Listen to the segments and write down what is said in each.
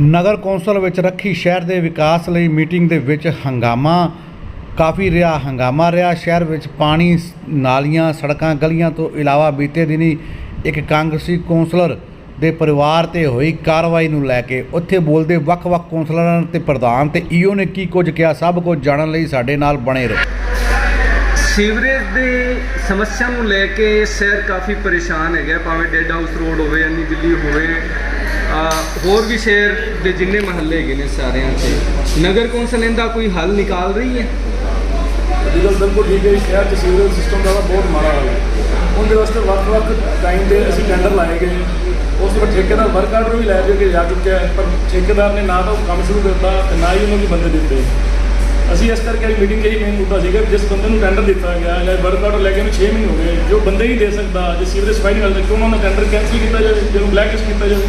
ਨਗਰ council ਵਿੱਚ ਰੱਖੀ ਸ਼ਹਿਰ ਦੇ ਵਿਕਾਸ ਲਈ ਮੀਟਿੰਗ ਦੇ ਵਿੱਚ ਹੰਗਾਮਾ। ਕਾਫੀ ਰਿਹਾ ਹੰਗਾਮਾ ਰਿਹਾ। ਸ਼ਹਿਰ ਵਿੱਚ ਪਾਣੀ, ਨਾਲੀਆਂ, ਸੜਕਾਂ ਗਲੀਆਂ ਤੋਂ ਇਲਾਵਾ ਬੀਤੇ ਦਿਨੀ ਇੱਕ ਕਾਂਗਰਸੀ ਕੌਂਸਲਰ ਦੇ ਪਰਿਵਾਰ ਤੇ ਹੋਈ ਕਾਰਵਾਈ ਨੂੰ ਲੈ ਕੇ ਉੱਥੇ ਬੋਲਦੇ ਵੱਖ-ਵੱਖ ਕੌਂਸਲਰਾਂ ਤੇ ਪ੍ਰਧਾਨ ਤੇ ਈਓ ਨੇ ਕੀ ਕੁਝ ਕਿਹਾ, ਸਭ ਕੁਝ ਜਾਣਨ ਲਈ ਸਾਡੇ ਨਾਲ ਬਣੇ ਰਹੋ। ਸੀਵਰੇਜ ਦੀ ਸਮੱਸਿਆ ਨੂੰ ਲੈ ਕੇ ਸ਼ਹਿਰ ਕਾਫੀ ਪਰੇਸ਼ਾਨ ਹੈਗਾ, ਭਾਵੇਂ ਡੈਡ ਹਾਊਸ ਰੋਡ ਹੋਵੇ ਅੰਨੀ ਦਿੱਲੀ ਹੋਵੇ। ਹੋਰ ਵੀ ਸ਼ਹਿਰ ਦੇ ਜਿੰਨੇ ਮਹੱਲੇ ਹੈਗੇ ਨੇ ਸਾਰਿਆਂ 'ਚ, ਨਗਰ ਕੌਂਸਲ ਇਹਦਾ ਕੋਈ ਹੱਲ ਨਿਕਾਲ ਰਹੀ ਹੈ? ਲੀਗਲ ਬਿਲਕੁਲ ਠੀਕ ਹੈ ਜੀ। ਸ਼ਹਿਰ ਚ ਸੀਵਰੇਜ ਸਿਸਟਮ ਦਾ ਤਾਂ ਬਹੁਤ ਮਾੜਾ ਹਾਲ ਹੈ। ਉਹਦੇ ਵਾਸਤੇ ਵੱਖ-ਵੱਖ ਟਾਈਮ ਦੇ ਅਸੀਂ ਟੈਂਡਰ ਲਾਏ ਗਏ। ਉਸ ਤੋਂ ਬਾਅਦ ਠੇਕੇਦਾਰ ਵਰਕ ਆਰਡਰ ਵੀ ਲੈ ਜੋ ਕੇ ਜਾ ਚੁੱਕਿਆ ਪਰ ਠੇਕੇਦਾਰ ਨੇ ਨਾ ਤਾਂ ਉਹ ਕੰਮ ਸ਼ੁਰੂ ਕਰਤਾ ਤੇ ਨਾ ਹੀ ਉਹਨਾਂ ਵੀ ਬੰਦੇ ਦਿੱਤੇ। ਅਸੀਂ ਇਸ ਕਰਕੇ ਅੱਜ ਮੀਟਿੰਗ ਇਹੀ ਮੇਨ ਮੁੱਦਾ ਸੀਗਾ ਵੀ ਜਿਸ ਬੰਦੇ ਨੂੰ ਟੈਂਡਰ ਦਿੱਤਾ ਗਿਆ, ਜਾਂ ਵਰਕ ਆਰਡਰ ਲੈ ਕੇ ਉਹਨੂੰ 6 ਮਹੀਨੇ ਹੋ ਗਏ, ਜੋ ਬੰਦੇ ਹੀ ਦੇ ਸਕਦਾ, ਜੇ ਸੀਵਰੇਜ ਸਫ਼ਾਈ ਨਹੀਂ ਕਰਦਾ ਕਿਉਂ ਉਹਨਾਂ ਦਾ ਟੈਂਡਰ ਕੈਂਸਲ ਕੀਤਾ ਜਾਵੇ ਜਿਹਨੂੰ ਬਲੈਕ ਲਿਸਟ ਕੀਤਾ ਜਾਵੇ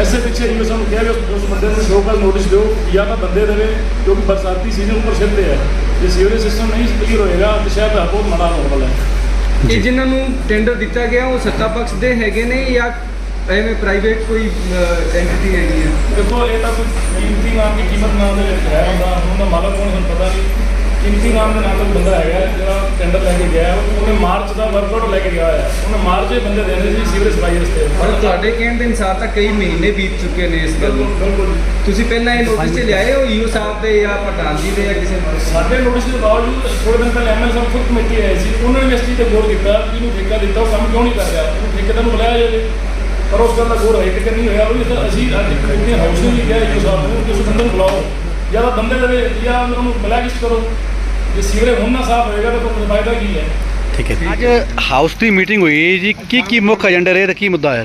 ਐਸੇ ਪਿੱਛੇ ਇਹ ਸਾਨੂੰ ਕਿਹਾ ਵੀ ਉਸ- ਬੰਦੇ ਨੂੰ ਸ਼ੋਅ ਕਰ ਨੋਟਿਸ ਦਿਓ ਜਾਂ ਤਾਂ ਬੰਦੇ ਦੇਵੇ ਕਿਉਂਕਿ ਬਰਸਾਤੀ ਸੀਜ਼ਨ ਉੱਪਰ ਸਿਰ ਤੇ ਹੈ। ਜੇ ਸੀਵਰੇਜ ਸਿਸਟਮ ਨਹੀਂ ਕਲੀਅਰ ਹੋਏਗਾ ਤਾਂ ਸ਼ਹਿਰ ਦਾ ਬਹੁਤ ਮਾੜਾ ਵਾਲਾ ਹੈ। ਇਹ ਜਿਨ੍ਹਾਂ ਨੂੰ ਟੈਂਡਰ ਦਿੱਤਾ ਗਿਆ ਉਹ ਸੱਤਾ ਪਕਸ਼ ਦੇ ਹੈਗੇ ਨੇ ਜਾਂ ਐਵੇਂ ਪ੍ਰਾਈਵੇਟ ਕੋਈ ਐਂਟੀਟੀ ਹੈਗੀ ਹੈ? ਦੇਖੋ ਇਹ ਤਾਂ ਕੋਈ ਕੀਮਤੀ ਨਾਮ ਦੀ ਕੀਮਤ ਨਾਮ ਦੇ ਵਿੱਚ ਹੈ ਹੁੰਦਾ ਹੁਣ ਦਾ ਮਾਲਕ ਕੌਣ ਸਾਨੂੰ ਪਤਾ ਨਹੀਂ। ਕੀਮਤੀ ਨਾਮ ਦੇ ਨਾਮ ਦਾ ਬੰਦਾ ਹੈਗਾ ਜਿਹੜਾ ਟੈਂਡਰ ਲੈ ਕੇ ਗਿਆ ਹੈ। ਉਹਨੇ ਮਾਰਚ ਦਾ ਵਰਕਆਊਟ ਲੈ ਕੇ ਗਿਆ ਹੋਇਆ। ਉਹਨੇ ਮਾਰਚ ਦੇ ਬੰਦੇ ਦੇਣੇ ਸੀ ਸੀਵਰੇਜ ਸਫ਼ਾਈ ਵਾਸਤੇ। ਪਰ ਤੁਹਾਡੇ ਕਹਿਣ ਦੇ ਅਨੁਸਾਰ ਤਾਂ ਕਈ ਮਹੀਨੇ ਬੀਤ ਚੁੱਕੇ ਨੇ ਇਸ ਗੱਲ ਨੂੰ। ਬਿਲਕੁਲ ਤੁਸੀਂ ਪਹਿਲਾਂ ਇਹ ਨੋਟਿਸ ਤੇ ਲਿਆਏ ਹੋ ਈਓ ਸਾਹਿਬ ਦੇ ਜਾਂ ਪ੍ਰਧਾਨ ਜੀ ਦੇ ਜਾਂ ਕਿਸੇ ਨੂੰ ਸਾਡੇ ਨੋਟਿਸ ਦੇ ਬਾਵਜੂਦ ਥੋੜੇ ਦਿਨ ਪਹਿਲਾਂ ਐਮਐਲ ਸਾਹਿਬ ਖੁਦ ਕਮੇਟੀ ਆਈ ਸੀ। ਉਹਨਾਂ ਨੇ ਚੀਜ਼ ਤੇ ਗੌਰ ਕੀਤਾ ਕਿ ਇਹਨੂੰ ਠੇਕਾ ਦਿੱਤਾ ਉਹ ਕੰਮ ਕਿਉਂ ਨਹੀਂ ਕਰ ਰਿਹਾ? ਉਹਨੂੰ ਠੇਕੇਦਾਰ ਨੂੰ ਬੁਲਾਇਆ ਜਾਵੇ। ਪਰ ਉਸ ਗੱਲ ਦਾ ਗੌਰ ਹੈ ਕਿ ਨਹੀਂ ਹੋਇਆ। ਉਹ ਤਾਂ ਅਸੀਂ ਅੱਜ ਕਮੇਟੀ ਹਾਊਸ ਨੂੰ ਵੀ ਕਿਹਾ ਜੀ ਸਾਹਿਬ ਨੂੰ ਕਿ ਉਸ ਬੰਦੇ ਨੂੰ ਬੁਲਾਓ। ਜਾਂ ਤਾਂ ਬੰਦੇ ਦੇਵੇ ਜਾਂ ਉਹਨੂੰ ਬਲੈਕ ਕਰੋ ਜੇ ਸੀਵਰੇ ਹੁਣ ਨਾ ਸਾਫ਼ ਹੋਏਗਾ ਤਾਂ ਕੋਈ ਫਾਇਦਾ ਕੀ ਹੈ? ਠੀਕ ਹੈ। ਅੱਜ ਹਾਊਸ ਦੀ ਮੀਟਿੰਗ ਹੋਈ ਜੀ। ਕੀ ਕੀ ਮੁੱਖ ਏਜੰਡੇ ਰਹੇ ਤੇ ਕੀ ਮੁੱਦਾ ਆਇਆ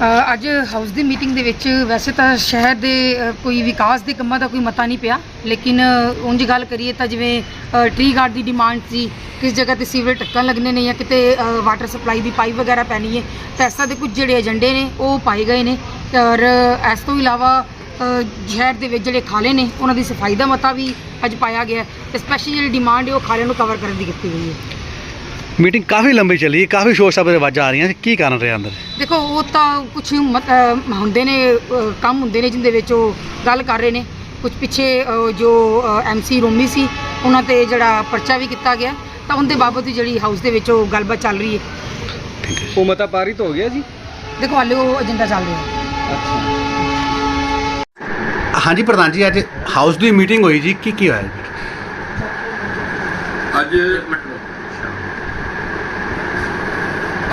ਅ, ਅੱਜ ਹਾਊਸ ਦੀ ਮੀਟਿੰਗ ਦੇ ਵਿੱਚ ਵੈਸੇ ਤਾਂ ਸ਼ਹਿਰ ਦੇ ਅ, ਕੋਈ ਵਿਕਾਸ ਦੇ ਕੰਮਾਂ ਦਾ ਕੋਈ ਮਤਾ ਨਹੀਂ ਪਿਆ। ਲੇਕਿਨ ਅ, ਉਂਝ ਗੱਲ ਕਰੀਏ ਤਾਂ ਜਿਵੇਂ ਟ੍ਰੀ ਗਾਰਡ ਦੀ ਡਿਮਾਂਡ ਸੀ ਕਿਸ ਜਗ੍ਹਾ ਤੇ ਸੀਵਰੇਜ ਟੱਕਣ ਲੱਗਣੇ ਨੇ ਜਾਂ ਕਿਤੇ ਵਾਟਰ ਸਪਲਾਈ ਦੀ ਪਾਈਪ ਵਗੈਰਾ ਪੈਣੀ ਹੈ ਤਾਂ ਇਸ ਤਰ੍ਹਾਂ ਦੇ ਕੁਝ ਜਿਹੜੇ ਏਜੰਡੇ ਨੇ ਉਹ ਪਾਏ ਗਏ ਨੇ। ਔਰ ਇਸ ਤੋਂ ਇਲਾਵਾ ਅ, ਸ਼ਹਿਰ ਦੇ ਵਿੱਚ ਜਿਹੜੇ ਖਾਲੇ ਨੇ ਉਹਨਾਂ ਦੀ ਸਫ਼ਾਈ ਦਾ ਮਤਾ ਵੀ ਅੱਜ ਪਾਇਆ ਗਿਆ ਹੈ ਤੇ ਸਪੈਸ਼ਲ ਜਿਹੜੀ ਡਿਮਾਂਡ ਹੈ ਉਹ ਖਾਲਿਆਂ ਨੂੰ ਕਵਰ ਕਰਨ ਦੀ ਕੀਤੀ ਗਈ ਹੈ। ਮੀਟਿੰਗ ਕਾਫੀ ਲੰਬੀ ਚੱਲੀ ਕਾਫੀ ਸ਼ੋਰ ਸ਼ਰਾਬੇ ਦੇ ਆਵਾਜ਼ਾਂ ਆ ਰਹੀਆਂ ਕੀ ਕਾਰਨ ਰਿਹਾ ਅੰਦਰ? ਦੇਖੋ ਉਹ ਤਾਂ ਕੁਝ ਹੁੰਦੇ ਨੇ ਕੰਮ ਹੁੰਦੇ ਨੇ ਜਿੰਦੇ ਵਿੱਚ ਉਹ ਗੱਲ ਕਰ ਰਹੇ ਨੇ। ਕੁਝ ਪਿੱਛੇ ਅ, ਜੋ ਐਮਸੀ ਰੋਮੀ ਸੀ ਉਹਨਾਂ ਤੇ ਜਿਹੜਾ ਪਰਚਾ ਵੀ ਕੀਤਾ ਗਿਆ ਤਾਂ ਉਹਦੇ ਬਾਬਤ ਵੀ ਜਿਹੜੀ ਹਾਊਸ ਦੇ ਵਿੱਚ ਉਹ ਗੱਲਬਾਤ ਚੱਲ ਰਹੀ ਹੈ। ਉਹ ਮਤਾ ਪਾਰਿਤ ਹੋ ਗਿਆ ਜੀ? ਦੇਖੋ ਹਾਲੇ ਉਹ ਏਜੰਡਾ ਚੱਲ ਰਿਹਾ ਹੈ। ਅੱਛਾ। ਹਾਂਜੀ ਪ੍ਰਧਾਨ ਜੀ ਅੱਜ ਹਾਊਸ ਦੀ ਮੀਟਿੰਗ ਹੋਈ ਜੀ ਕੀ ਕੀ ਹੋਇਆ ਜੀ? ਅੱਜ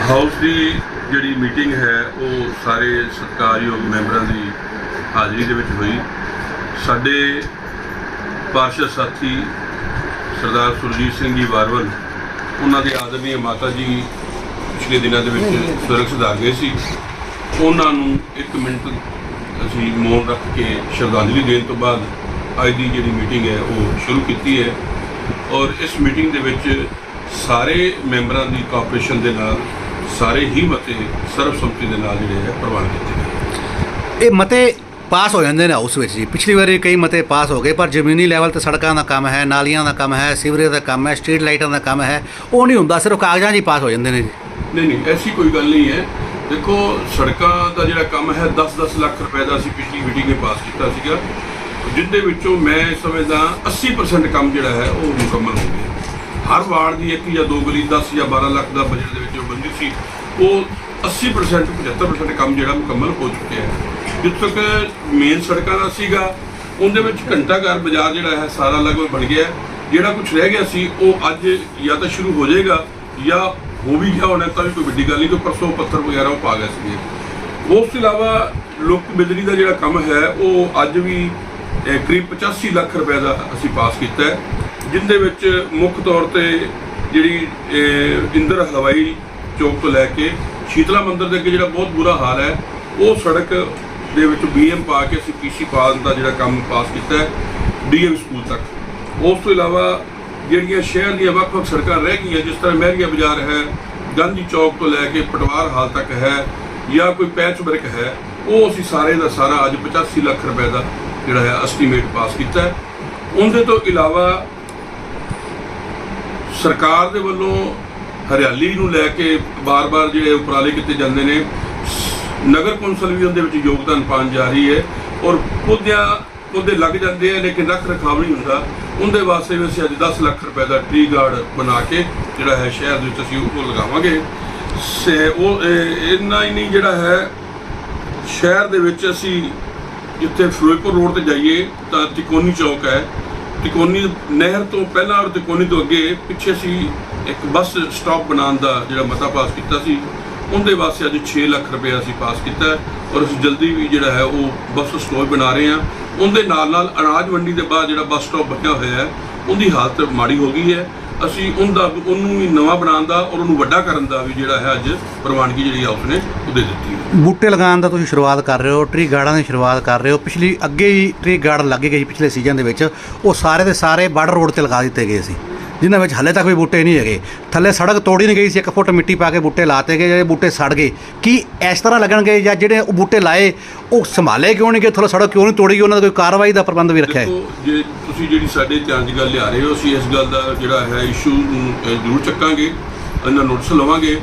ਹਾਊਸ ਦੀ ਜਿਹੜੀ ਮੀਟਿੰਗ ਹੈ ਉਹ ਸਾਰੇ ਸਤਿਕਾਰਯੋਗ ਮੈਂਬਰਾਂ ਦੀ ਹਾਜ਼ਰੀ ਦੇ ਵਿੱਚ ਹੋਈ। ਸਾਡੇ ਪਾਰਸ਼ਦ ਸਾਥੀ ਸਰਦਾਰ ਸੁਰਜੀਤ ਸਿੰਘ ਜੀ ਵਾਰਵਲ ਉਹਨਾਂ ਦੇ ਆਦਰਨੀय ਮਾਤਾ ਜੀ ਪਿਛਲੇ ਦਿਨਾਂ ਦੇ ਵਿੱਚ ਸਵਰਗ ਸੁਧਾਰ ਗਏ ਸੀ। ਉਹਨਾਂ ਨੂੰ ਇੱਕ ਮਿੰਟ ਅਸੀਂ ਮੌਨ ਰੱਖ ਕੇ ਸ਼ਰਧਾਂਜਲੀ ਦੇਣ ਤੋਂ ਬਾਅਦ ਅੱਜ ਦੀ ਜਿਹੜੀ ਮੀਟਿੰਗ ਹੈ ਉਹ ਸ਼ੁਰੂ ਕੀਤੀ ਹੈ। ਔਰ ਇਸ ਮੀਟਿੰਗ ਦੇ ਵਿੱਚ ਸਾਰੇ ਮੈਂਬਰਾਂ ਦੀ ਕੋਆਪਰੇਸ਼ਨ ਦੇ ਨਾਲ ਸਾਰੇ ਹੀ ਮਤੇ ਸਰਬਸੰਮਤੀ ਦੇ ਨਾਲ ਜਿਹੜੇ ਹੈ ਪ੍ਰਵਾਨ ਕੀਤੇ ਗਏ। ਇਹ ਮਤੇ ਪਾਸ ਹੋ ਜਾਂਦੇ ਨੇ ਹਾਊਸ ਵਿੱਚ ਜੀ। ਪਿਛਲੀ ਵਾਰੀ ਕਈ ਮਤੇ ਪਾਸ ਹੋ ਗਏ ਪਰ ਜ਼ਮੀਨੀ ਲੈਵਲ ਤੇ ਸੜਕਾਂ ਦਾ ਕੰਮ ਹੈ ਨਾਲੀਆਂ ਦਾ ਕੰਮ ਹੈ ਸੀਵਰੇਜ ਦਾ ਕੰਮ ਹੈ ਸਟਰੀਟ ਲਾਈਟਾਂ ਦਾ ਕੰਮ ਹੈ ਉਹ ਨਹੀਂ ਹੁੰਦਾ ਸਿਰਫ ਕਾਗਜ਼ਾਂ 'ਚ ਹੀ ਪਾਸ ਹੋ ਜਾਂਦੇ ਨੇ ਜੀ। ਨਹੀਂ ਨਹੀਂ ਐਸੀ ਕੋਈ ਗੱਲ ਨਹੀਂ ਹੈ। ਦੇਖੋ, ਸੜਕਾਂ ਦਾ ਜਿਹੜਾ ਕੰਮ ਹੈ 10-10 ਲੱਖ ਰੁਪਏ ਦਾ ਅਸੀਂ ਪਿਛਲੀ ਮੀਟਿੰਗ ਵਿੱਚ ਪਾਸ ਕੀਤਾ ਸੀਗਾ। ਜਿੰਦੇ ਵਿੱਚੋਂ ਮੈਂ ਸਮਝਦਾ 80% ਕੰਮ ਜਿਹੜਾ ਹੈ, ਉਹ ਮੁਕੰਮਲ ਹੋ ਗਿਆ। ਹਰ ਵਾਰਡ ਦੀ ਇੱਕ ਜਾਂ ਦੋ ਗਲੀ 10 ਜਾਂ 12 ਲੱਖ ਦਾ ਬਜਟ ਦੇ ਵਿੱਚ ਉਹ ਬੰਦੀ ਸੀ, ਉਹ 80% 75% ਕੰਮ ਜਿਹੜਾ ਮੁਕੰਮਲ ਹੋ ਚੁੱਕਿਆ ਹੈ। ਜਿੱਥੇ ਤੱਕ ਮੇਨ ਸੜਕਾਂ ਦਾ ਸੀਗਾ, ਉਹਦੇ ਵਿੱਚ ਘੰਟਾ ਘਰ ਬਾਜ਼ਾਰ ਜਿਹੜਾ ਹੈ, ਸਾਰਾ ਲਗਭਗ ਬਣ ਗਿਆ ਜਿਹੜਾ ਕੁਝ ਰਹਿ ਗਿਆ ਸੀ, ਉਹ ਅੱਜ ਜਾਂ ਤਾਂ ਸ਼ੁਰੂ ਹੋ ਜਾਏਗਾ, ਜਾਂ ਹੋ ਵੀ ਗਿਆ ਹੋਣਾ ਤਾਂ ਵੀ ਕੋਈ ਵੱਡੀ ਗੱਲ ਨਹੀਂ, ਕਿ ਪਰਸੋਂ ਪੱਥਰ ਵਗੈਰਾ ਉਹ ਪਾ ਗਏ ਸੀਗੇ। ਉਸ ਤੋਂ ਇਲਾਵਾ ਲੋਕ ਬਿਜਲੀ ਦਾ ਜਿਹੜਾ ਕੰਮ ਹੈ, ਉਹ ਅੱਜ ਵੀ ਕਰੀਬ 85 ਲੱਖ ਰੁਪਏ ਦਾ ਅਸੀਂ ਪਾਸ ਕੀਤਾ ਹੈ, ਜਿੰਦੇ ਵਿੱਚ ਮੁੱਖ ਤੌਰ ਤੇ ਜਿਹੜੀ ਇੰਦਰ ਹਵਾਈ ਚੌਕ ਤੋਂ ਲੈ ਕੇ ਸ਼ੀਤਲਾ ਮੰਦਰ ਦੇ ਅੱਗੇ ਜਿਹੜਾ ਬਹੁਤ ਬੁਰਾ ਹਾਲ ਹੈ, ਉਹ ਸੜਕ ਦੇ ਵਿੱਚ ਬੀਐਮ ਪਾ ਕੇ ਅਸੀਂ ਪੀਸੀ ਪਾਉਣ ਦਾ ਜਿਹੜਾ ਕੰਮ ਪਾਸ ਕੀਤਾ ਹੈ ਡੀਐਮ ਸਕੂਲ ਤੱਕ। ਉਸ ਤੋਂ ਇਲਾਵਾ ਜਿਹੜੀਆਂ ਸ਼ਹਿਰ ਦੀਆਂ ਵੱਖ-ਵੱਖ ਸੜਕਾਂ ਰਹਿ ਗਈਆਂ, ਜਿਸ ਤਰ੍ਹਾਂ ਮਹਿਰੀਆ ਬਾਜ਼ਾਰ ਹੈ, ਗਾਂਧੀ ਚੌਕ ਤੋਂ ਲੈ ਕੇ ਪਟਵਾਰ ਹਾਲ ਤੱਕ ਹੈ, ਜਾਂ ਕੋਈ ਪੈਚ ਵਰਕ ਹੈ, ਉਹ ਅਸੀਂ ਸਾਰੇ ਦਾ ਸਾਰਾ ਅੱਜ 85 ਲੱਖ ਰੁਪਏ ਦਾ ਜਿਹੜਾ ਹੈ ਐਸਟੀਮੇਟ ਪਾਸ ਕੀਤਾ ਉਹਦੇ ਤੋਂ ਇਲਾਵਾ ਸਰਕਾਰ ਦੇ ਵੱਲੋਂ ਹਰਿਆਲੀ ਨੂੰ ਲੈ ਕੇ ਬਾਰ-ਬਾਰ ਜਿਹੜੇ ਉਪਰਾਲੇ ਕੀਤੇ ਜਾਂਦੇ ਨੇ, ਨਗਰ ਕੌਂਸਲ ਵੀ ਉਹਦੇ ਵਿੱਚ ਯੋਗਦਾਨ ਪਾਉਣ ਜਾ ਰਹੀ ਹੈ ਔਰ ਪੌਦਿਆਂ ਪੌਦੇ ਲੱਗ ਜਾਂਦੇ ਆ, ਲੇਕਿਨ ਰੱਖ ਰਖਾਵ ਨਹੀਂ ਹੁੰਦਾ। ਉਹਦੇ ਵਾਸਤੇ ਵੀ ਅਸੀਂ ਅੱਜ 10 ਲੱਖ ਰੁਪਏ ਦਾ ਟ੍ਰੀ ਗਾਰਡ ਬਣਾ ਕੇ ਜਿਹੜਾ ਹੈ ਸ਼ਹਿਰ ਦੇ ਵਿੱਚ ਅਸੀਂ ਉਹ ਲਗਾਵਾਂਗੇ। ਸੇ ਉਹ ਇੰਨਾ ਹੀ ਨਹੀਂ ਜਿਹੜਾ ਹੈ, ਸ਼ਹਿਰ ਦੇ ਵਿੱਚ ਅਸੀਂ ਜਿੱਥੇ ਫਿਰੋਜ਼ਪੁਰ ਰੋਡ ਤੇ ਜਾਈਏ, ਤਾਂ ਤਿਕੋਨੀ ਚੌਕ ਹੈ। ਤਿਕੋਨੀ ਨਹਿਰ ਤੋਂ ਪਹਿਲਾਂ ਔਰ ਤਿਕੋਨੀ ਤੋਂ ਅੱਗੇ ਪਿੱਛੇ ਅਸੀਂ ਇੱਕ ਬੱਸ ਸਟਾਪ ਬਣਾਉਣ ਦਾ ਜਿਹੜਾ ਮਤਾ ਪਾਸ ਕੀਤਾ ਸੀ। ਉਹਦੇ ਵਾਸਤੇ ਅੱਜ 6 ਲੱਖ ਰੁਪਏ ਅਸੀਂ ਪਾਸ ਕੀਤਾ ਔਰ ਅਸੀਂ ਜਲਦੀ ਵੀ ਜਿਹੜਾ ਹੈ ਉਹ ਬੱਸ ਸਟੋਪ ਬਣਾ ਰਹੇ ਹਾਂ। ਉਹਦੇ ਨਾਲ ਨਾਲ ਅਨਾਜ ਮੰਡੀ ਦੇ ਬਾਅਦ ਜਿਹੜਾ ਬੱਸ ਸਟਾਪ ਬਣਿਆ ਹੋਇਆ ਹੈ, ਉਹਦੀ ਹਾਲਤ ਮਾੜੀ ਹੋ ਗਈ ਹੈ। ਅਸੀਂ ਉਹਦਾ ਉਹਨੂੰ ਵੀ ਨਵਾਂ ਬਣਾਉਣ ਦਾ ਔਰ ਉਹਨੂੰ ਵੱਡਾ ਕਰਨ ਦਾ ਵੀ ਜਿਹੜਾ ਹੈ ਅੱਜ ਪ੍ਰਵਾਨਗੀ ਜਿਹੜੀ ਆ ਉਸਨੇ ਉਹ ਦੇ ਦਿੱਤੀ ਹੈ। ਬੂਟੇ ਲਗਾਉਣ ਦਾ ਤੁਸੀਂ ਸ਼ੁਰੂਆਤ ਕਰ ਰਹੇ ਹੋ ਟਰੀ ਗਾਰਡਾਂ ਦੀ ਸ਼ੁਰੂਆਤ ਕਰ ਰਹੇ ਹੋ। ਪਿਛਲੀ ਅੱਗੇ ਹੀ ਟਰੀ ਗਾਰਡਨ ਲੱਗੇ ਗਏ ਸੀ ਪਿਛਲੇ ਸੀਜ਼ਨ ਦੇ ਵਿੱਚ। ਉਹ ਸਾਰੇ ਦੇ ਸਾਰੇ ਬਾਰਡਰ ਰੋਡ ਤੇ ਲਗਾ ਦਿੱਤੇ ਗਏ ਸੀ। ਜਿਨ੍ਹਾਂ ਵਿੱਚ ਹਲੇ ਤੱਕ ਵੀ ਬੂਟੇ ਨਹੀਂ ਹੈਗੇ। ਥੱਲੇ ਸੜਕ ਤੋੜੀ ਨਹੀਂ ਗਈ ਸੀ, ਇੱਕ ਫੁੱਟ ਮਿੱਟੀ ਪਾ ਕੇ ਬੂਟੇ ਲਾਤੇ ਗਏ, ਜਿਹੜੇ ਬੂਟੇ ਸੜ ਗਏ। ਕੀ ਇਸ ਤਰ੍ਹਾਂ ਲੱਗਣਗੇ ਜਾਂ ਜਿਹੜੇ ਉਹ ਬੂਟੇ ਲਾਏ, ਉਹ ਸੰਭਾਲੇ ਕਿਉਂ ਨਹੀਂ ਗਏ? ਥੱਲੇ ਸੜਕ ਕਿਉਂ ਨਹੀਂ ਤੋੜੀ ਗਈ? ਉਹਨਾਂ ਦਾ ਕੋਈ ਕਾਰਵਾਈ ਦਾ ਪ੍ਰਬੰਧ ਵੀ ਰੱਖਿਆ ਹੈ। ਜੇ ਤੁਸੀਂ ਜਿਹੜੀ ਸਾਡੇ ਧਿਆਨ ਦੀ ਗੱਲ ਲਿਆ ਰਹੇ ਹੋ, ਅਸੀਂ ਇਸ ਗੱਲ ਦਾ ਜਿਹੜਾ ਹੈ ਇਸ਼ੂ ਨੂੰ ਜ਼ਰੂਰ ਚੱਕਾਂਗੇ, ਇਹਨਾਂ ਨੋਟਿਸ ਲਵਾਂਗੇ।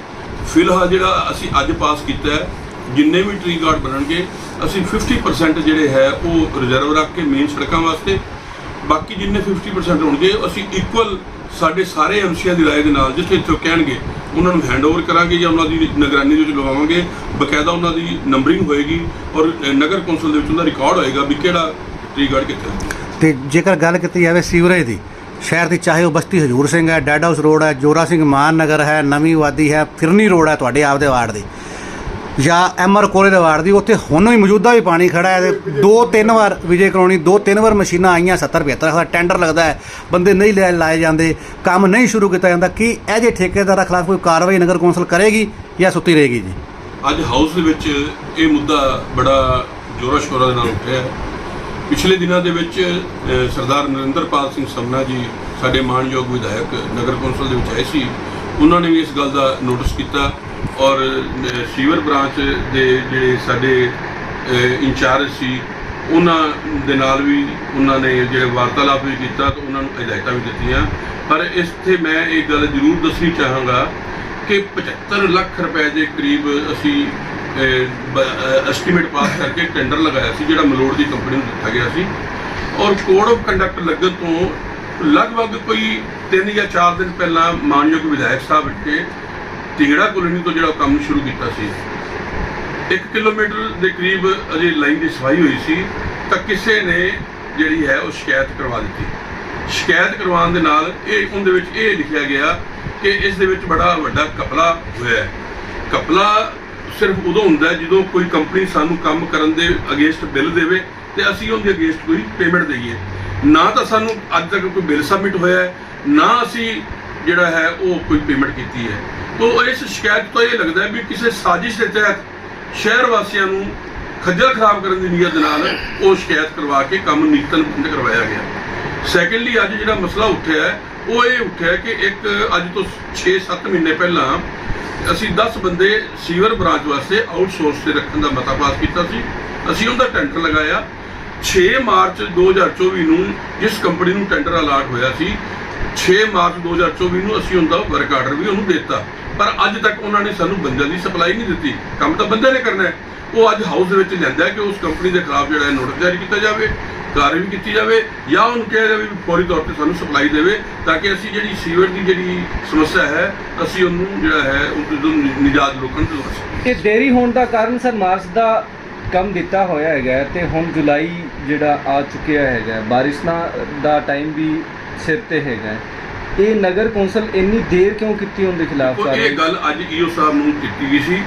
ਫਿਲਹਾਲ ਜਿਹੜਾ ਅਸੀਂ ਅੱਜ ਪਾਸ ਕੀਤਾ ਹੈ, ਜਿੰਨੇ ਵੀ ਟ੍ਰੀ ਗਾਰਡ ਬਣਨਗੇ, ਅਸੀਂ 50% ਜਿਹੜੇ ਹੈ, ਉਹ ਰਿਜ਼ਰਵ ਰੱਖ ਕੇ ਮੇਨ ਸੜਕਾਂ ਵਾਸਤੇ। ਬਾਕੀ ਜਿੰਨੇ 50% ਹੋਣਗੇ, ਅਸੀਂ ਇਕੁਅਲ ਸਾਡੇ ਸਾਰੇ ਐਮਸੀਆਂ ਦੀ ਰਾਏ ਦੇ ਨਾਲ ਜਿੱਥੇ ਇੱਥੇ ਉਹ ਕਹਿਣਗੇ, ਉਹਨਾਂ ਨੂੰ ਹੈਂਡਓਵਰ ਕਰਾਂਗੇ ਜਾਂ ਉਹਨਾਂ ਦੀ ਨਿਗਰਾਨੀ ਦੇ ਵਿੱਚ ਲਵਾਵਾਂਗੇ, ਬਕਾਇਦਾ ਉਹਨਾਂ ਦੀ ਨੰਬਰਿੰਗ ਹੋਏਗੀ ਔਰ ਨਗਰ ਕੌਂਸਲ ਦੇ ਵਿੱਚ ਉਹਦਾ ਰਿਕਾਰਡ ਹੋਏਗਾ ਵੀ ਕਿਹੜਾ ਟ੍ਰੀ ਕਿੱਥੇ ਹੈ। ਤੇ ਜੇਕਰ ਗੱਲ ਕੀਤੀ ਜਾਵੇ ਸੀਵਰੇਜ ਦੀ, ਸ਼ਹਿਰ ਦੀ ਚਾਹੇ ਉਹ ਬਸਤੀ ਹਜੂਰ ਸਿੰਘ ਹੈ, ਡੈਡ ਹਾਊਸ ਰੋਡ ਹੈ, ਜੋਰਾ ਸਿੰਘ ਮਾਨ ਨਗਰ ਹੈ, ਨਵੀਂ ਵਾਦੀ ਹੈ, ਫਿਰਨੀ ਰੋਡ ਹੈ ਤੁਹਾਡੇ ਆਪ ਦੇ ਵਾਰਡ ਦੀ। ਜਾਂ ਐਮਆਰ ਕੋਲੇ ਵਾਰ ਦੀ, ਉੱਥੇ ਹੁਣ ਵੀ ਮੌਜੂਦਾ ਵੀ ਪਾਣੀ ਖੜਾ ਹੈ ਤੇ ਦੋ ਤਿੰਨ ਵਾਰ ਵਿਜੇ ਕਲੋਨੀ, ਦੋ ਤਿੰਨ ਵਾਰ ਮਸ਼ੀਨਾਂ ਆਈਆਂ 70 75 ਦਾ ਟੈਂਡਰ ਲੱਗਦਾ ਹੈ, ਬੰਦੇ ਨਹੀਂ ਲੈ ਲਾਏ ਜਾਂਦੇ, ਕੰਮ ਨਹੀਂ ਸ਼ੁਰੂ ਕੀਤਾ ਜਾਂਦਾ, ਕੀ ਇਹ ਜੇ ਠੇਕੇਦਾਰਾਂ ਖਿਲਾਫ ਕੋਈ ਕਾਰਵਾਈ ਨਗਰ ਕੌਂਸਲ ਕਰੇਗੀ ਜਾਂ ਸੁੱਤੀ ਰਹੇਗੀ ਜੀ? ਅੱਜ ਹਾਊਸ ਦੇ ਵਿੱਚ ਇਹ ਮੁੱਦਾ ਬੜਾ ਜ਼ੋਰਾਂ ਸ਼ੋਰਾਂ ਦੇ ਨਾਲ ਉੱਠਿਆ ਹੈ। ਪਿਛਲੇ ਦਿਨਾਂ ਦੇ ਵਿੱਚ ਸਰਦਾਰ ਨਰਿੰਦਰਪਾਲ ਸਿੰਘ ਸਮਨਾ ਜੀ, ਸਾਡੇ ਮਾਣਯੋਗ ਵਿਧਾਇਕ ਨਗਰ ਕੌਂਸਲ ਦੇ ਵਿੱਚ ਆਏ ਸੀ। ਉਹਨਾਂ ਨੇ ਵੀ ਇਸ ਗੱਲ ਦਾ ਨੋਟਿਸ ਕੀਤਾ। ਔਰ ਸੀਵਰ ਬ੍ਰਾਂਚ ਦੇ ਜਿਹੜੇ ਸਾਡੇ ਇੰਚਾਰਜ ਸੀ, ਉਹਨਾਂ ਦੇ ਨਾਲ ਵੀ ਉਹਨਾਂ ਨੇ ਜਿਹੜੇ ਵਾਰਤਾਲਾਪ ਵੀ ਕੀਤਾ ਤੇ ਉਹਨਾਂ ਨੂੰ ਹਦਾਇਤਾਂ ਵੀ ਦਿੱਤੀਆਂ। ਪਰ ਇਸ ਤੇ ਮੈਂ ਇਹ ਗੱਲ ਜ਼ਰੂਰ ਦੱਸਣੀ ਚਾਹਾਂਗਾ ਕਿ 75 ਲੱਖ ਰੁਪਏ ਦੇ ਕਰੀਬ ਅਸੀਂ ਐਸਟੀਮੇਟ ਪਾਸ ਕਰਕੇ ਟੈਂਡਰ ਲਗਾਇਆ ਸੀ, ਜਿਹੜਾ ਮਲੋੜ ਦੀ ਕੰਪਨੀ ਨੂੰ ਦਿੱਤਾ ਗਿਆ ਸੀ। ਔਰ ਕੋਡ ਆਫ ਕੰਡਕਟ ਲੱਗਣ ਤੋਂ ਲਗਭਗ ਕੋਈ 3 ਜਾਂ 4 ਦਿਨ ਪਹਿਲਾਂ ਮਾਨਯੋਗ ਵਿਧਾਇਕ ਸਾਹਿਬ ਇੱਥੇ ਟਿੰਗੜਾ ਕਲੋਨੀ ਤੋਂ ਜਿਹੜਾ ਕੰਮ ਸ਼ੁਰੂ ਕੀਤਾ ਸੀ। 1 ਕਿਲੋਮੀਟਰ ਦੇ ਕਰੀਬ ਅਜੇ ਲਾਈਨ ਦੀ ਸਫ਼ਾਈ ਹੋਈ ਸੀ, ਤਾਂ ਕਿਸੇ ਨੇ ਜਿਹੜੀ ਹੈ ਉਹ ਸ਼ਿਕਾਇਤ ਕਰਵਾ ਦਿੱਤੀ। ਸ਼ਿਕਾਇਤ ਕਰਵਾਉਣ ਦੇ ਨਾਲ ਇਹ, ਉਹਦੇ ਵਿੱਚ ਇਹ ਲਿਖਿਆ ਗਿਆ ਕਿ ਇਸ ਦੇ ਵਿੱਚ ਬੜਾ ਵੱਡਾ ਕਪਲਾ ਹੋਇਆ ਹੈ। ਕਪਲਾ ਸਿਰਫ ਉਦੋਂ ਹੁੰਦਾ ਜਦੋਂ ਕੋਈ ਕੰਪਨੀ ਸਾਨੂੰ ਕੰਮ ਕਰਨ ਦੇ ਅਗੇਂਸਟ ਬਿੱਲ ਦੇਵੇ ਤੇ ਅਸੀਂ ਉਹਦੇ ਅਗੇਂਸਟ ਕੋਈ ਪੇਮੈਂਟ ਦਈਏ। ਨਾ ਤਾਂ ਸਾਨੂੰ ਅੱਜ ਤੱਕ ਕੋਈ ਬਿੱਲ ਸਬਮਿਟ ਹੋਇਆ ਹੈ, ਨਾ ਅਸੀਂ ਜਿਹੜਾ ਹੈ ਉਹ ਕੋਈ ਪੇਮੈਂਟ ਕੀਤੀ ਹੈ। ਤੋਂ ਇਸ ਸ਼ਿਕਾਇਤ ਤੋਂ ਇਹ ਲੱਗਦਾ ਵੀ ਕਿਸੇ ਸਾਜ਼ਿਸ਼ ਦੇ ਤਹਿਤ ਸ਼ਹਿਰ ਵਾਸੀਆਂ ਨੂੰ ਖੱਜਲ ਖਰਾਬ ਕਰਨ ਦੀ ਨੀਅਤ ਨਾਲ ਉਹ ਸ਼ਿਕਾਇਤ ਕਰਵਾ ਕੇ ਕੰਮ ਨੀਤਨ ਬੰਦ ਕਰਵਾਇਆ ਗਿਆ। ਸੈਕੰਡਲੀ ਅੱਜ ਜਿਹੜਾ ਮਸਲਾ ਉੱਠਿਆ ਹੈ, ਉਹ ਇਹ ਉੱਠਿਆ ਕਿ ਇੱਕ ਅੱਜ ਤੋਂ 6-7 ਮਹੀਨੇ ਪਹਿਲਾਂ ਅਸੀਂ 10 ਬੰਦੇ ਸੀਵਰ ਬ੍ਰਾਂਚ ਵਾਸਤੇ ਆਊਟਸੋਰਸ ਤੇ ਰੱਖਣ ਦਾ ਮਤਾ ਪਾਸ ਕੀਤਾ ਸੀ। ਅਸੀਂ ਉਹਦਾ ਟੈਂਡਰ ਲਗਾਇਆ। 6 ਮਾਰਚ 2024 ਨੂੰ ਜਿਸ ਕੰਪਨੀ ਨੂੰ ਟੈਂਡਰ ਅਲਾਟ ਹੋਇਆ ਸੀ 6 ਮਾਰਚ 2024 ਨੂੰ ਅਸੀਂ ਉਹਦਾ ਵਰਕ ਆਰਡਰ ਵੀ ਉਹਨੂੰ ਦਿੱਤਾ। ਪਰ ਅੱਜ ਤੱਕ ਉਹਨਾਂ ਨੇ ਸਾਨੂੰ ਬੰਦਿਆਂ ਦੀ ਸਪਲਾਈ ਨਹੀਂ ਦਿੱਤੀ। ਕੰਮ ਤਾਂ ਬੰਦੇ ਨੇ ਕਰਨਾ ਹੈ। ਉਹ ਅੱਜ ਹਾਊਸ ਦੇ ਵਿੱਚ ਲੈਂਦਾ ਕਿ ਉਸ ਕੰਪਨੀ ਦੇ ਖਿਲਾਫ ਜਿਹੜਾ ਹੈ ਨੋਟਿਸ ਜਾਰੀ ਕੀਤਾ ਜਾਵੇ, ਕਾਰਵਾਈ ਕੀਤੀ ਜਾਵੇ, ਜਾਂ ਉਹਨੂੰ ਕਿਹਾ ਜਾਵੇ ਵੀ ਫੌਰੀ ਤੌਰ ਤੇ ਸਾਨੂੰ ਸਪਲਾਈ ਦੇਵੇ, ਤਾਂ ਕਿ ਅਸੀਂ ਜਿਹੜੀ ਸੀਵਰ ਦੀ ਜਿਹੜੀ ਸਮੱਸਿਆ ਹੈ, ਅਸੀਂ ਉਹਨੂੰ ਜਿਹੜਾ ਹੈ, ਉਹ ਨਿਜਾਤ ਰੋਕਣ ਤੇ ਲਗਾ ਸਕੀਏ ਇਹ ਦੇਰੀ ਹੋਣ ਦਾ ਕਾਰਨ ਸਰ ਮਾਰਚ ਦਾ ਕੰਮ ਦਿੱਤਾ ਹੋਇਆ ਹੈਗਾ ਹੈ ਤੇ ਹੁਣ ਜੁਲਾਈ ਜਿਹੜਾ ਆ ਚੁੱਕਿਆ ਹੈਗਾ ਬਾਰਿਸ਼ ਦਾ ਟਾਈਮ ਵੀ ਸਿਰ ਤੇ ਹੈਗਾ ਹੈ। ਇਹ ਨਗਰ ਕੌਂਸਲ ਇੰਨੀ ਦੇਰ ਕਿਉਂ ਕੀਤੀ ਉਹਦੇ ਖਿਲਾਫ ਦੇਖੋ, ਇਹ ਕਾਰਵਾਈ ਗੱਲ ਅੱਜ ਈਓ ਸਾਹਿਬ ਨੂੰ ਕੀਤੀ ਗਈ ਸੀ।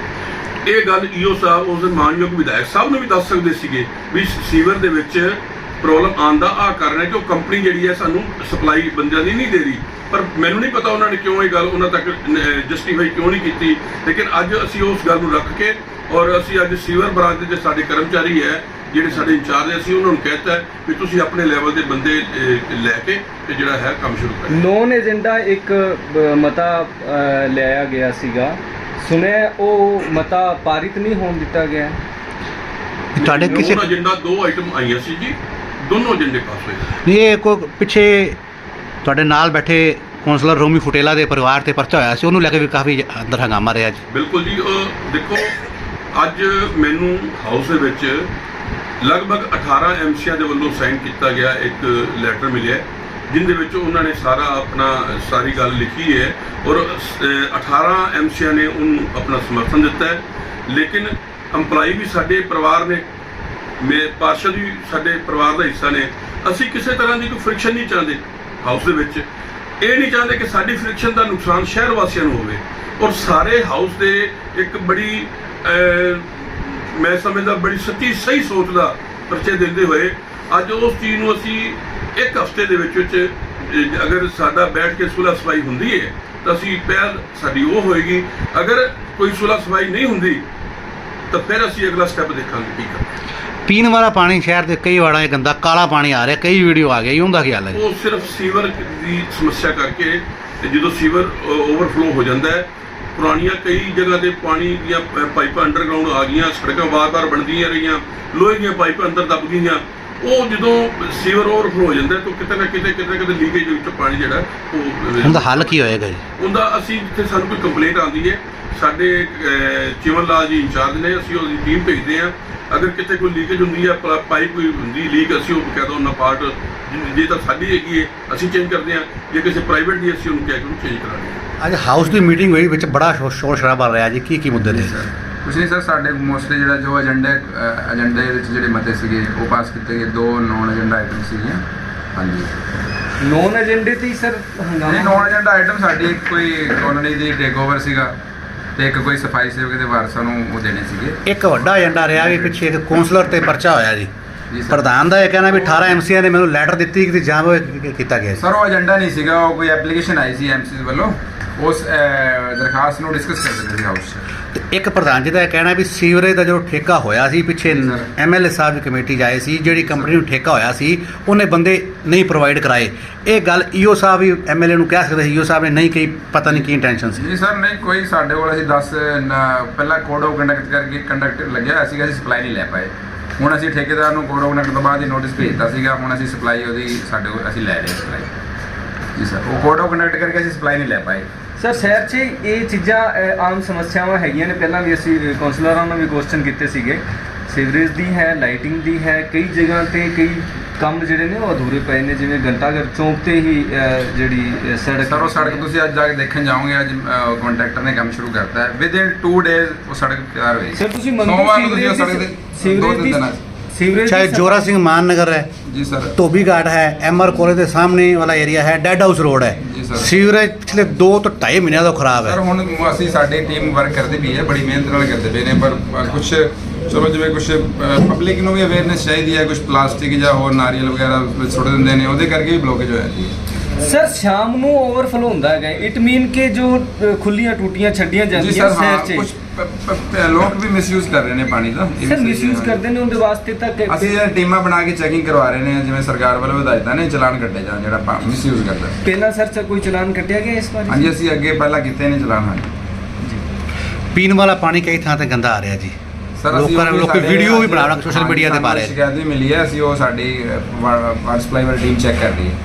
ਇਹ ਗੱਲ ਈਓ ਸਾਹਿਬ ਉਸ ਦਿਨ ਮਾਨਯੋਗ ਵਿਧਾਇਕ ਸਾਹਿਬ ਨੂੰ ਵੀ ਦੱਸ ਸਕਦੇ ਸੀਗੇ ਵੀ ਸੀਵਰ ਦੇ ਵਿੱਚ ਪ੍ਰੋਬਲਮ ਆਉਣ ਦਾ ਆ ਕਾਰਨ ਹੈ ਕਿ ਉਹ ਕੰਪਨੀ ਜਿਹੜੀ ਹੈ ਸਾਨੂੰ ਸਪਲਾਈ ਬੰਦਿਆਂ ਦੀ ਨਹੀਂ ਦੇ ਰਹੀ। ਪਰ ਮੈਨੂੰ ਨਹੀਂ ਪਤਾ ਉਹਨਾਂ ਨੇ ਕਿਉਂ ਇਹ ਗੱਲ ਉਹਨਾਂ ਤੱਕ ਜਸਟੀਫਾਈ ਕਿਉਂ ਨਹੀਂ ਕੀਤੀ। ਲੇਕਿਨ ਅੱਜ ਅਸੀਂ ਉਸ ਗੱਲ ਨੂੰ ਰੱਖ ਕੇ ਔਰ ਅਸੀਂ ਅੱਜ ਸੀਵਰ ਬ੍ਰਾਂਚ ਦੇ ਜਿਹੜੇ ਸਾਡੇ ਕਰਮਚਾਰੀ ਹੈ ਜਿਹੜੇ ਸਾਡੇ ਇੰਚਾਰਜ ਅਸੀਂ ਉਹਨਾਂ ਨੂੰ ਕਹਿਤਾ ਹੈ ਵੀ ਤੁਸੀਂ ਆਪਣੇ ਲੈਵਲ ਦੇ ਬੰਦੇ ਲੈ ਕੇ ਤੇ ਜਿਹੜਾ ਹੈ ਕੰਮ ਸ਼ੁਰੂ ਕਰੋ। ਨੋਨ ਏਜੰਡਾ ਇੱਕ ਮਤਾ ਲਿਆਇਆ ਗਿਆ ਸੀਗਾ। ਸੁਣਿਆ ਉਹ ਮਤਾ ਪਾਰਿਤ ਨਹੀਂ ਹੋਣ ਦਿੱਤਾ ਗਿਆ। ਤੁਹਾਡੇ ਕਿਸੇ ਏਜੰਡਾ ਦੋ ਆਈਟਮ ਆਈਆਂ ਸੀ ਜੀ। ਦੋਨੋਂ ਏਜੰਡੇ ਪਾਸ ਹੋਏ ਨਹੀਂ ਇਹ ਕੋਈ ਪਿੱਛੇ ਤੁਹਾਡੇ ਨਾਲ ਬੈਠੇ ਕੌਂਸਲਰ ਰੋਮੀ ਫੁਟੇਲਾ ਦੇ ਪਰਿਵਾਰ ਤੇ ਪਰਚਾ ਹੋਇਆ ਸੀ ਉਹਨੂੰ ਲੈ ਕੇ ਵੀ ਕਾਫੀ ਅੰਦਰ ਹੰਗਾਮਾ ਰਿਹਾ ਜੀ। ਬਿਲਕੁਲ ਜੀ ਉਹ ਦੇਖੋ ਅੱਜ ਮੈਨੂੰ ਹਾਊਸ ਦੇ ਵਿੱਚ ਲਗਭਗ 18 ਐਮਸੀਆਂ ਦੇ ਵੱਲੋਂ ਸਾਈਨ ਕੀਤਾ ਗਿਆ ਇੱਕ ਲੈਟਰ ਮਿਲਿਆ ਹੈ, ਜਿਹਦੇ ਵਿੱਚ ਉਹਨਾਂ ਨੇ ਸਾਰਾ ਆਪਣਾ ਸਾਰੀ ਗੱਲ ਲਿਖੀ ਹੈ ਔਰ ਅਹ, 18 ਐਮਸੀਆਂ ਨੇ ਉਹਨੂੰ ਆਪਣਾ ਸਮਰਥਨ ਦਿੱਤਾ ਹੈ। ਲੇਕਿਨ EMPLOYE ਵੀ ਸਾਡੇ ਪਰਿਵਾਰ ਨੇ ਮੇ ਪਾਰਸ਼ਦ ਵੀ ਸਾਡੇ ਪਰਿਵਾਰ ਦਾ ਹਿੱਸਾ ਨੇ ਅਸੀਂ ਕਿਸੇ ਤਰ੍ਹਾਂ ਦੀ ਕੋਈ ਫ੍ਰਿਕਸ਼ਨ ਨਹੀਂ ਚਾਹੁੰਦੇ ਹਾਊਸ ਦੇ ਵਿੱਚ। ਇਹ ਨਹੀਂ ਚਾਹੁੰਦੇ ਕਿ ਸਾਡੀ ਫ੍ਰਿਕਸ਼ਨ ਦਾ ਨੁਕਸਾਨ ਸ਼ਹਿਰ ਵਾਸੀਆਂ ਨੂੰ ਹੋਵੇ। ਔਰ ਸਾਰੇ ਹਾਊਸ ਦੇ ਇੱਕ ਬੜੀ ਮੈਂ ਸਮਝਦਾ ਬੜੀ ਸੱਚੀ ਸਹੀ ਸੋਚ ਦਾ ਪਰਚੇ ਦਿੰਦੇ ਹੋਏ ਅੱਜ ਉਸ ਚੀਜ਼ ਨੂੰ ਅਸੀਂ ਇੱਕ ਹਫ਼ਤੇ ਦੇ ਵਿੱਚ ਅਗਰ ਸਾਡਾ ਬੈਠ ਕੇ ਸੁਲਹ ਸਫ਼ਾਈ ਹੁੰਦੀ ਹੈ ਤਾਂ ਅਸੀਂ ਪਹਿਲ ਸਾਡੀ ਉਹ ਹੋਏਗੀ ਅਗਰ ਕੋਈ ਸੁਲਹ ਸਫ਼ਾਈ ਨਹੀਂ ਹੁੰਦੀ ਤਾਂ ਫਿਰ ਅਸੀਂ ਅਗਲਾ ਸਟੈਪ ਦੇਖਾਂਗੇ ਕੀ ਕਰਨਾ ਪੀਣ ਵਾਲਾ ਪਾਣੀ ਸ਼ਹਿਰ ਦੇ ਕਈ ਵਾੜਾਂ 'ਚ ਗੰਦਾ ਕਾਲਾ ਪਾਣੀ ਆ ਰਿਹਾ ਕਈ ਵੀਡੀਓ ਆ ਗਈ ਉਹਦਾ ਕੀ ਹਾਲ ਹੈ? ਉਹ ਸਿਰਫ ਸੀਵਰ ਦੀ ਸਮੱਸਿਆ ਕਰਕੇ ਜਦੋਂ ਸੀਵਰ ਓਵਰਫਲੋ ਹੋ ਜਾਂਦਾ ਹੈ ਪੁਰਾਣੀਆਂ ਕਈ ਜਗ੍ਹਾ ਤੇ ਪਾਣੀ ਦੀਆਂ ਪਾਈਪਾਂ ਅੰਡਰਗਰਾਉਂਡ ਆ ਗਈਆਂ ਸੜਕਾਂ ਵਾਰ-ਵਾਰ ਬਣਦੀਆਂ ਰਹੀਆਂ ਲੋਹੇ ਦੀਆਂ ਪਾਈਪਾਂ ਅੰਦਰ ਦੱਬ ਗਈਆਂ। ਉਹ ਜਦੋਂ ਸੀਵਰ ਓਵਰਫਲੋ ਹੋ ਜਾਂਦਾ ਤਾਂ ਕਿਤੇ ਨਾ ਕਿਤੇ ਕਿਤੇ ਕਿਤੇ ਲੀਕੇਜ ਵਿੱਚ ਪਾਣੀ ਜਿਹੜਾ ਉਹ ਉਹਦਾ ਹੱਲ ਕੀ ਹੋਏਗਾ ਜੀ? ਉਹਦਾ ਅਸੀਂ ਜਿੱਥੇ ਸਾਨੂੰ ਕੋਈ ਕੰਪਲੇਂਟ ਆਉਂਦੀ ਹੈ ਸਾਡੇ ਚਿਮਨ ਲਾਲ ਜੀ ਇੰਚਾਰਜ ਨੇ ਅਸੀਂ ਉਹਦੀ ਟੀਮ ਭੇਜਦੇ ਹਾਂ। ਅਗਰ ਕਿਤੇ ਕੋਈ ਲੀਕੇਜ ਹੁੰਦੀ ਹੈ ਪਾਈਪ ਕੋਈ ਹੁੰਦੀ ਲੀਕ ਅਸੀਂ ਉਹ ਕਹਿ ਦੋ ਉਹਨਾਂ ਪਾਰਟ ਜੇ ਤਾਂ ਸਾਡੀ ਹੈਗੀ ਹੈ ਅਸੀਂ ਚੇਂਜ ਕਰਦੇ ਹਾਂ ਜੇ ਕਿਸੇ ਪ੍ਰਾਈਵੇਟ ਦੀ ਅਸੀਂ ਉਹਨੂੰ ਕਹਿ ਕੇ ਉਹਨੂੰ ਚੇਂਜ ਕਰਾਂਗੇ ਅੱਜ ਹਾਊਸ ਦੀ ਮੀਟਿੰਗ ਹੋਈ ਵਿੱਚ ਬੜਾ ਸ਼ੋਰ ਸ਼ੋਰ ਸ਼ਰਾਬਾ ਰਿਹਾ ਜੀ। ਕੀ ਕੀ ਮੁੱਦੇ ਨੇ? ਕੁਛ ਨਹੀਂ ਸਰ ਸਾਡੇ ਮੋਸਟਲੀ ਜਿਹੜਾ ਜੋ ਏਜੰਡਾ ਏਜੰਡੇ ਵਿੱਚ ਜਿਹੜੇ ਮਤੇ ਸੀਗੇ ਉਹ ਪਾਸ ਕੀਤੇ ਗਏ। ਦੋ ਨੌਨ ਏਜੰਡਾ ਆਈਟਮ ਸੀਗੀਆਂ। ਹਾਂਜੀ। ਨੌਨ ਏਜੰਡੇ ਤੇ ਹੀ ਸਰ ਇਹ ਹੰਗਾਮਾ ਨੌਨ ਏਜੰਡਾ ਆਈਟਮ ਸਾਡੀ ਕੋਈ ਕਾਲੋਨੀ ਦੀ ਟੇਕ ਓਵਰ ਸੀਗਾ। ਤੇ ਇੱਕ ਕੋਈ ਸਫ਼ਾਈ ਸੇਵਕ ਦੇ ਵਾਰਸਾਂ ਨੂੰ ਉਹ ਦੇਣੇ ਸੀਗੇ। ਇੱਕ ਵੱਡਾ ਏਜੰਡਾ ਰਿਹਾ ਵੀ ਪਿੱਛੇ ਇੱਕ ਕੌਂਸਲਰ ਤੇ ਪਰਚਾ ਹੋਇਆ ਜੀ। ਜੀ ਸਰ। ਪ੍ਰਧਾਨ ਦਾ ਇਹ ਕਹਿਣਾ ਵੀ 18 ਐਮਸੀਆਂ ਨੇ ਮੈਨੂੰ ਲੈਟਰ ਦਿੱਤੀ ਕਿ ਜਾਂ ਉਹ ਕੀਤਾ ਗਿਆ ਸੀ ਸਰ ਉਹ ਏਜੰਡਾ ਨਹੀਂ ਸੀਗਾ ਉਹ ਕੋਈ ਐਪਲੀਕੇਸ਼ਨ ਆਈ ਸੀ ਐਮਸੀ ਵੱਲੋਂ। ਉਸ ਦਰਖਾਸਤ ਨੂੰ ਡਿਸਕਸ ਕਰਦੇ ਸੀ ਹਾਊਸ 'ਚ। ਇੱਕ ਪ੍ਰਧਾਨ ਜੀ ਦਾ ਇਹ ਕਹਿਣਾ ਵੀ ਸੀਵਰੇਜ ਦਾ ਜੋ ਠੇਕਾ ਹੋਇਆ ਸੀ ਪਿੱਛੇ। ਐਮਐਲਏ ਸਾਹਿਬ ਦੀ ਕਮੇਟੀ ਆਏ ਸੀ ਜਿਹੜੀ ਕੰਪਨੀ ਨੂੰ ਠੇਕਾ ਹੋਇਆ ਸੀ ਉਹਨੇ ਬੰਦੇ ਨਹੀਂ ਪ੍ਰੋਵਾਈਡ ਕਰਾਏ। ਇਹ ਗੱਲ ਈਓ ਸਾਹਿਬ ਵੀ ਐਮਐਲਏ ਨੂੰ ਕਹਿ ਸਕਦੇ ਸੀ ਈਓ ਸਾਹਿਬ ਨੇ ਨਹੀਂ ਕਹੀ ਪਤਾ ਨਹੀਂ ਕੀ ਇੰਟੈਂਸ਼ਨ ਸੀ। ਜੀ ਸਰ ਨਹੀਂ ਕੋਈ ਸਾਡੇ ਕੋਲ ਅਸੀਂ 10 ਪਹਿਲਾਂ ਕੋਡ ਆਫ ਕੰਡਕਟ ਕਰਕੇ ਕੰਡਕਟ ਲੱਗਿਆ ਹੋਇਆ ਸੀਗਾ ਅਸੀਂ ਸਪਲਾਈ ਨਹੀਂ ਲੈ ਪਾਏ। ਹੁਣ ਅਸੀਂ ਠੇਕੇਦਾਰ ਨੂੰ ਕੋਡ ਆਫ ਕੰਡਕਟ ਤੋਂ ਬਾਅਦ ਹੀ ਨੋਟਿਸ ਭੇਜਤਾ ਸੀਗਾ ਹੁਣ ਅਸੀਂ ਸਪਲਾਈ ਉਹਦੀ ਸਾਡੇ ਕੋਲ ਅਸੀਂ ਲੈ ਰਹੇ ਸਪਲਾਈ ਜੀ ਸਰ ਉਹ ਕੋਡ ਆਫ ਕੰਡਕਟ ਕਰਕੇ ਅਸੀਂ ਸਪਲਾਈ ਨਹੀਂ ਲੈ ਪਾਏ। ਸਰ ਸ਼ਹਿਰ 'ਚ ਇਹ ਚੀਜ਼ਾਂ ਅਹ, ਆਮ ਸਮੱਸਿਆਵਾਂ ਹੈਗੀਆਂ ਨੇ। ਪਹਿਲਾਂ ਵੀ ਅਸੀਂ ਕਾਉਂਸਲਰਾਂ ਨੂੰ ਵੀ ਕੁਐਸਚਨ ਕੀਤੇ ਸੀਗੇ। ਸੀਵਰੇਜ ਦੀ ਹੈ ਲਾਈਟਿੰਗ ਦੀ ਹੈ ਕਈ ਜਗ੍ਹਾ ਤੇ ਕਈ ਕੰਮ ਜਿਹੜੇ ਨੇ ਉਹ ਅਧੂਰੇ ਪਏ ਨੇ ਜਿਵੇਂ ਘੰਟਾਘਰ ਚੌਂਕ ਤੇ ਹੀ ਅਹ, ਜਿਹੜੀ ਅਹ, ਸੜਕ ਸਰ ਉਹ ਸੜਕ ਤੁਸੀਂ ਅੱਜ ਜਾ ਕੇ ਦੇਖਣ ਜਾਓਗੇ ਅੱਜ ਕੰਟਰੈਕਟਰ ਨੇ ਕੰਮ ਸ਼ੁਰੂ ਕਰਤਾ ਹੈ। ਵਿਦ ਇਨ 2 ਡੇਜ਼ ਉਹ ਸੜਕ ਤਿਆਰ ਹੋਈ ਸਰ ਤੁਸੀਂ ਸੋਮਵਾਰ ਨੂੰ ਤੁਸੀਂ ਉਹ ਸੀਵਰੇਜ ਸੜਕ ਦੀ ਦੇ ਤਿੰਨ ਦੀ ਦਿਨਾਂ 'ਚ। ਸੀਵਰੇਜ ਚਾਹੇ ਦੀ ਜੋਰਾ ਸਿੰਘ ਮਾਨ ਨਗਰ ਹੈ ਜੀ ਸਰ। ਧੋਬੀ ਘਾਟ ਹੈ ਐਮਆਰ ਕਾਲਜ ਦੇ ਸਾਹਮਣੇ ਵਾਲਾ ਏਰੀਆ ਹੈ ਡੈਡ ਹਾਊਸ ਰੋਡ ਹੈ। ਸਰ। ਸੀਵਰੇਜ ਪਿਛਲੇ 2 ਤੋਂ 2.5 ਮਹੀਨਿਆਂ ਤੋਂ ਖਰਾਬ ਸਰ ਹੈ ਹੁਣ ਅਸੀਂ ਸਾਡੀ ਟੀਮ ਵਰਕ ਕਰਦੀ ਵੀ ਹੈ ਬੜੀ ਮਿਹਨਤ ਨਾਲ ਕਰਦੇ ਪਏ ਨੇ ਪਰ ਕੁਝ ਚਲੋ ਜਿਵੇਂ ਕੁਝ ਪਬਲਿਕ ਨੂੰ ਵੀ ਅਵੇਅਰਨੈਸ ਚਾਹੀਦੀ ਹੈ ਕੁਝ ਪਲਾਸਟਿਕ ਜਾਂ ਹੋਰ ਨਾਰੀਅਲ ਵਗੈਰਾ ਸੁੱਟ ਦਿੰਦੇ ਨੇ ਉਹਦੇ ਕਰਕੇ ਵੀ ਬਲੋਕੇਜ ਹੋ ਜਾਂਦੀ ਹੈ ਸਰ ਸ਼ਾਮ ਨੂੰ ਓਵਰਫਲੋ ਹੁੰਦਾ ਹੈਗਾ ਇਟ ਮੀਨ ਕਿ ਜੋ ਖੁੱਲੀਆਂ ਟੂਟੀਆਂ ਛੱਡੀਆਂ ਜਾਂਦੀਆਂ ਸ਼ਹਿਰ 'ਚ ਕੁਝ ਲੋਕ ਵੀ ਮਿਸਯੂਜ਼ ਕਰ ਰਹੇ ਨੇ ਪਾਣੀ ਦਾ। ਇਹ ਵੀ ਸਰ ਸਹੀ ਮਿਸਯੂਜ਼ ਹੈ। ਕਰਦੇ ਨੇ ਉਹਦੇ ਵਾਸਤੇ ਤਾਂ ਕਿ- ਅਸੀਂ ਇਹ ਟੀਮਾਂ ਬਣਾ ਕੇ ਚੈਕਿੰਗ ਕਰਵਾ ਰਹੇ ਨੇ ਜਿਵੇਂ ਸਰਕਾਰ ਵੱਲੋਂ ਹਦਾਇਤਾਂ ਨੇ ਚਲਾਨ ਕੱਟੇ ਜਾਣ ਜਿਹੜਾ ਮਿਸਯੂਜ਼ ਕਰਦਾ। ਪਹਿਲਾਂ ਸਰ ਚ ਕੋਈ ਚਲਾਨ ਕੱਟਿਆ ਗਿਆ ਇਸ ਬਾਰੇ ਹਾਂਜੀ ਅਸੀਂ ਅੱਗੇ ਪਹਿਲਾਂ ਕੀਤੇ ਨੇ ਚਲਾਨ ਹਾਂਜੀ। ਪੀਣ ਵਾਲਾ ਪਾਣੀ ਕਈ ਥਾਂ ਤੇ ਗੰਦਾ ਆ ਰਿਹਾ ਜੀ। ਸਰ ਅਸੀਂ ਲੋਕਾਂ ਨੇ ਉਹ ਲੋਕੀ ਸਾਡੇ- ਵੀਡੀਓ ਵੀ ਬਣਾ ਰਹੇ ਸੋਸ਼ਲ ਹਾਂਜੀ, ਮੀਡੀਆ ਤੇ ਪਾ ਰਹੇ ਸ਼ਿਕਾਇਤ ਵੀ ਮਿਲੀ ਹੈ ਅਸੀਂ ਉਹ ਸਾਡੀ ਵਾਟਰ ਸਪਲਾਈ ਵਾਲੀ ਟੀਮ ਚੈੱਕ ਕਰ ਰਹੀ ਹੈ।